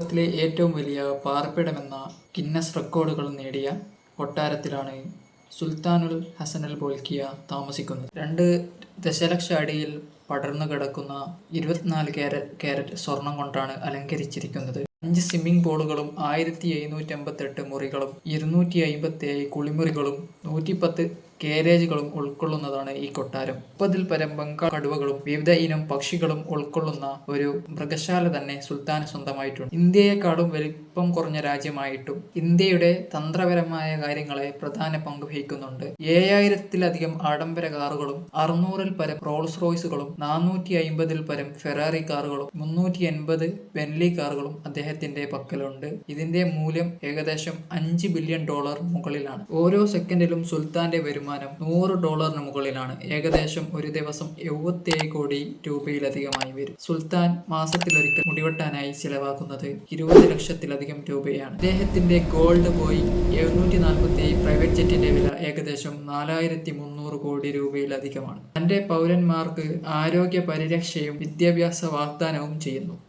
ലോകത്തിലെ ഏറ്റവും വലിയ പാർപ്പിടമെന്ന ഗിന്നസ് റെക്കോർഡുകൾ നേടിയ കൊട്ടാരത്തിലാണ് സുൽത്താനുൽ ഹസനൽ ബോൽക്കിയ താമസിക്കുന്നത്. രണ്ട് ദശലക്ഷം അടിയിൽ പടർന്നു കിടക്കുന്ന ഇരുപത്തിനാല് കാരറ്റ് കാരറ്റ് സ്വർണം കൊണ്ടാണ് അലങ്കരിച്ചിരിക്കുന്നത്. അഞ്ച് സ്വിമ്മിംഗ് പൂളുകളും ആയിരത്തി എഴുന്നൂറ്റി അമ്പത്തെട്ട് മുറികളും ഇരുന്നൂറ്റി അമ്പത്തി കുളിമുറികളും നൂറ്റിപ്പത്ത് ഗാരേജുകളും ഉൾക്കൊള്ളുന്നതാണ് ഈ കൊട്ടാരം. മുപ്പതിൽ പരം ബംഗാൾ കടുവകളും വിവിധ ഇനം പക്ഷികളും ഉൾക്കൊള്ളുന്ന ഒരു മൃഗശാല തന്നെ സുൽത്താൻ സ്വന്തമായിട്ടുണ്ട്. ഇന്ത്യയെക്കാളും വലിപ്പം കുറഞ്ഞ രാജ്യമായിട്ടും ഇന്ത്യയുടെ തന്ത്രപരമായ കാര്യങ്ങളെ പ്രധാന പങ്ക് വഹിക്കുന്നുണ്ട്. ഏഴായിരത്തിലധികം ആഡംബര കാറുകളും അറുന്നൂറിൽ പരം റോൾസ് റോയ്സുകളും നാനൂറ്റി അമ്പതിൽ പരം ഫെറാറി കാറുകളും മുന്നൂറ്റി എൺപത് ബെൻലി കാറുകളും അദ്ദേഹത്തിന്റെ പക്കലുണ്ട്. ഇതിന്റെ മൂല്യം ഏകദേശം അഞ്ച് ബില്യൺ ഡോളർ മുകളിലാണ്. ഓരോ സെക്കൻഡിലും സുൽത്താന്റെ വരുമാനം നൂറ് ഡോളറിന് മുകളിലാണ്. ഏകദേശം ഒരു ദിവസം എഴുപത്തിയേഴ് കോടി രൂപയിലധികമായി വരും. സുൽത്താൻ മാസത്തിലൊരിക്കൽ മുടിവെട്ടാനായി ചിലവാക്കുന്നത് ഇരുപത് ലക്ഷത്തിലധികം രൂപയാണ്. അദ്ദേഹത്തിന്റെ ഗോൾഡ് ബോയ് എഴുന്നൂറ്റി നാൽപ്പത്തി പ്രൈവറ്റ് ജെറ്റിന്റെ വില ഏകദേശം നാലായിരത്തി മുന്നൂറ് കോടി രൂപയിലധികമാണ്. തന്റെ പൗരന്മാർക്ക് ആരോഗ്യ പരിരക്ഷയും വിദ്യാഭ്യാസ വാഗ്ദാനവും ചെയ്യുന്നു.